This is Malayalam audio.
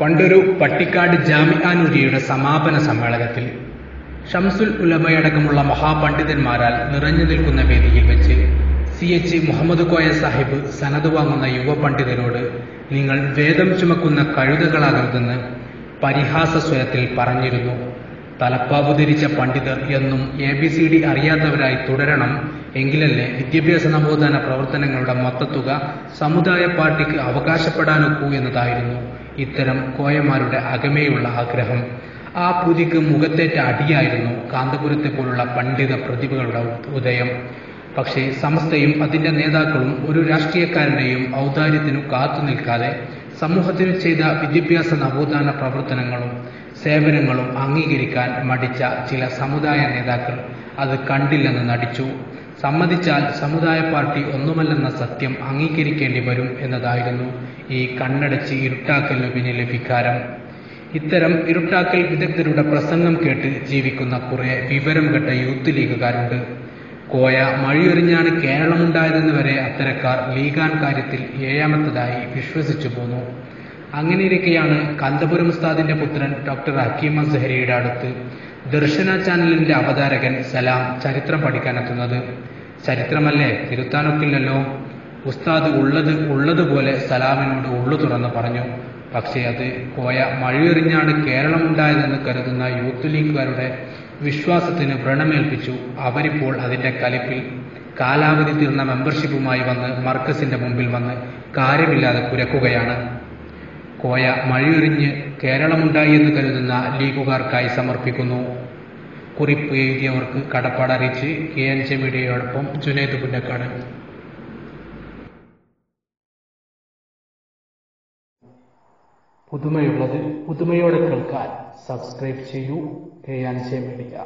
പണ്ടൊരു പട്ടിക്കാട് ജാമിയാനുരിയുടെ സമാപന സമ്മേളനത്തിൽ ഷംസുൽ ഉലമയടക്കമുള്ള മഹാപണ്ഡിതന്മാരാൽ നിറഞ്ഞു നിൽക്കുന്ന വേദിയിൽ വെച്ച് സി എച്ച് മുഹമ്മദ് കോയ സാഹിബ് സനത് വാങ്ങുന്ന യുവ പണ്ഡിതരോട് നിങ്ങൾ വേദം ചുമക്കുന്ന കഴുതകളാകരുതെന്ന് പരിഹാസ സ്വരത്തിൽ പറഞ്ഞിരുന്നു. തലപ്പാവ് ധരിച്ച പണ്ഡിതർ എന്നും എ ബി സി ഡി അറിയാത്തവരായി തുടരണം എങ്കിലല്ലേ വിദ്യാഭ്യാസ നവോത്ഥാന പ്രവർത്തനങ്ങളുടെ മൊത്തത്തുക സമുദായ പാർട്ടിക്ക് അവകാശപ്പെടാനൊക്കൂ എന്നതായിരുന്നു ഇത്തരം കോയമാരുടെ അകമേയുള്ള ആഗ്രഹം. ആ പുതിക്ക് മുഖത്തേറ്റ അടിയായിരുന്നു കാന്തപുരത്തെ പോലുള്ള പണ്ഡിത പ്രതിഭകളുടെ ഉദയം. പക്ഷേ സമസ്തയും അതിന്റെ നേതാക്കളും ഒരു രാഷ്ട്രീയക്കാരന്റെയും ഔദാര്യത്തിനു കാത്തു നിൽക്കാതെ സമൂഹത്തിന് ചെയ്ത വിദ്യാഭ്യാസ നവോത്ഥാന പ്രവർത്തനങ്ങളും സേവനങ്ങളും അംഗീകരിക്കാൻ മടിച്ച ചില സമുദായ നേതാക്കൾ അത് കണ്ടില്ലെന്ന് നടിച്ചു. സമ്മതിച്ചാൽ സമുദായ പാർട്ടി ഒന്നുമല്ലെന്ന സത്യം അംഗീകരിക്കേണ്ടി വരും എന്നതായിരുന്നു ഈ കണ്ണടച്ച് ഇരുട്ടാക്കലിനു പിന്നിലെ വികാരം. ഇത്തരം ഇരുട്ടാക്കൽ വിദഗ്ധരുടെ പ്രസംഗം കേട്ട് ജീവിക്കുന്ന കുറെ വിവരം കെട്ട യൂത്ത് ലീഗുകാരുണ്ട്. കോയ മഴയൊരിഞ്ഞാണ് കേരളമുണ്ടായതെന്ന് വരെ അത്തരക്കാർ ലീഗാൻ കാര്യത്തിൽ ഏഴാമത്തതായി വിശ്വസിച്ചു പോന്നു. അങ്ങനെയിരിക്കെയാണ് കാന്തപുരം ഉസ്താദിന്റെ പുത്രൻ ഡോക്ടർ ഹക്കീം സഹരിയുടെ അടുത്ത് ദർശന ചാനലിന്റെ അവതാരകൻ സലാം ചരിത്രം പഠിക്കാനെത്തുന്നത്. ചരിത്രമല്ലേ? തിരുത്താനൊക്കില്ലല്ലോ. ഉസ്താദ് ഉള്ളത് ഉള്ളതുപോലെ സലാമിനോട് ഉള്ളു തുറന്ന് പറഞ്ഞു പക്ഷേ അത് പോയ മഴയെറിഞ്ഞാണ് കേരളം ഉണ്ടായതെന്ന് കരുതുന്ന യൂത്ത് ലീഗുകാരുടെ വിശ്വാസത്തിന് വ്രണമേൽപ്പിച്ചു. അവരിപ്പോൾ അതിന്റെ കലിപ്പിൽ കാലാവധി തീർന്ന മെമ്പർഷിപ്പുമായി വന്ന് മർക്കസിന്റെ മുമ്പിൽ വന്ന് കാര്യമില്ലാതെ കുരക്കുകയാണ്. കോയ മഴയുരിഞ്ഞ് കേരളമുണ്ടായി എന്ന് കരുതുന്ന ലീഗുകാർക്കായി സമർപ്പിക്കുന്നു. കുറിപ്പ് എഴുതിയവർക്ക് കടപ്പാട് അറിയിച്ച് കെ എൻ ജെ മീഡിയയോടൊപ്പം ജുനൈദ് പുന്നക്കാട്. പുതുമയുള്ളത് പുതുമയോടെ കേൾക്കാൻ സബ്സ്ക്രൈബ് ചെയ്യൂ കെ എൻ ജെ മീഡിയ